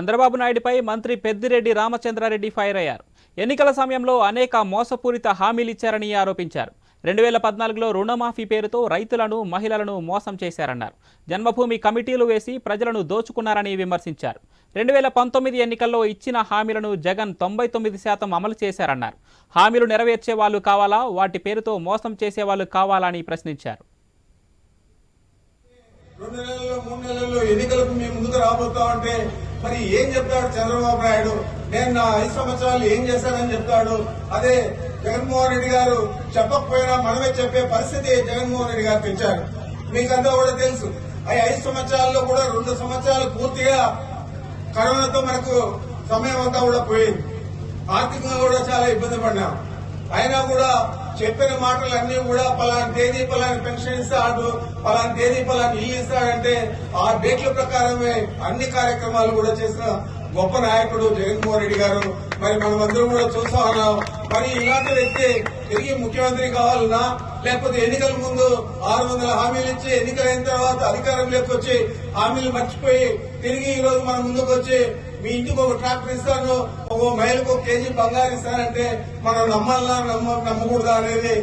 చంద్రబాబు నాయుడుపై మంత్రి పెద్దిరెడ్డి రామచంద్రారెడ్డి ఫైర్ అయ్యారు. ఎన్నికల సమయంలో అనేక మోసపూరిత హామీలిచ్చారని ఆరోపించారు. రెండు వేల పద్నాలుగులో రుణమాఫీ పేరుతో రైతులను మహిళలను మోసం చేశారన్నారు. జన్మభూమి కమిటీలు వేసి ప్రజలను దోచుకున్నారని విమర్శించారు. రెండు వేల పంతొమ్మిది ఎన్నికల్లో ఇచ్చిన హామీలను జగన్ తొంభై తొమ్మిది శాతం అమలు చేశారన్నారు. హామీలు నెరవేర్చే వాళ్ళు కావాలా? వాటి పేరుతో మోసం చేసేవాళ్ళు కావాలా అని ప్రశ్నించారు. రెండు నెలల్లో మూడు నెలల్లో ఎన్నికలకు మేము ముందుకు రాబోతా ఉంటే మరి ఏం చెప్తాడు చంద్రబాబు నాయుడు? నేను నా ఐదు సంవత్సరాలు ఏం చేశానని చెప్తాడు? అదే జగన్మోహన్ రెడ్డి గారు చెప్పకపోయినా మనమే చెప్పే పరిస్థితి జగన్మోహన్ రెడ్డి గారు తెచ్చారు మీకంతా కూడా తెలుసు. ఆ ఐదు సంవత్సరాల్లో కూడా రెండు సంవత్సరాలు పూర్తిగా కరోనాతో మనకు సమయం అంతా కూడా పోయింది. ఆర్థికంగా కూడా చాలా ఇబ్బంది పడినాం అయినా కూడా చెప్పిన మాటలన్నీ కూడా పలానా తేదీ పలాని పెన్షన్ ఇస్తాడు పలానా తేదీ పలాని ఇల్లు ఇస్తాడంటే ఆ డేట్ల ప్రకారమే అన్ని కార్యక్రమాలు కూడా చేసిన గొప్ప నాయకుడు జగన్మోహన్ రెడ్డి గారు. మరి మనమందరం కూడా చూస్తా ఉన్నాం. మరి ఇలాంటి వ్యక్తి తిరిగి ముఖ్యమంత్రి కావాలన్నా లేకపోతే ఎన్నికల ముందు ఆరు వందల హామీలు ఇచ్చి ఎన్నికలైన తర్వాత అధికారంలోకి వచ్చి హామీలు మర్చిపోయి తిరిగి ఈ రోజు మన ముందుకు వచ్చి మీ ఇంటికి ఒక ట్రాక్టర్ ఇస్తాను ఒక మహిళకు ఒక కేజీ బంగారు ఇస్తానంటే మనం నమ్మాలన్నా నమ్మ నమ్మకూడదా అనేది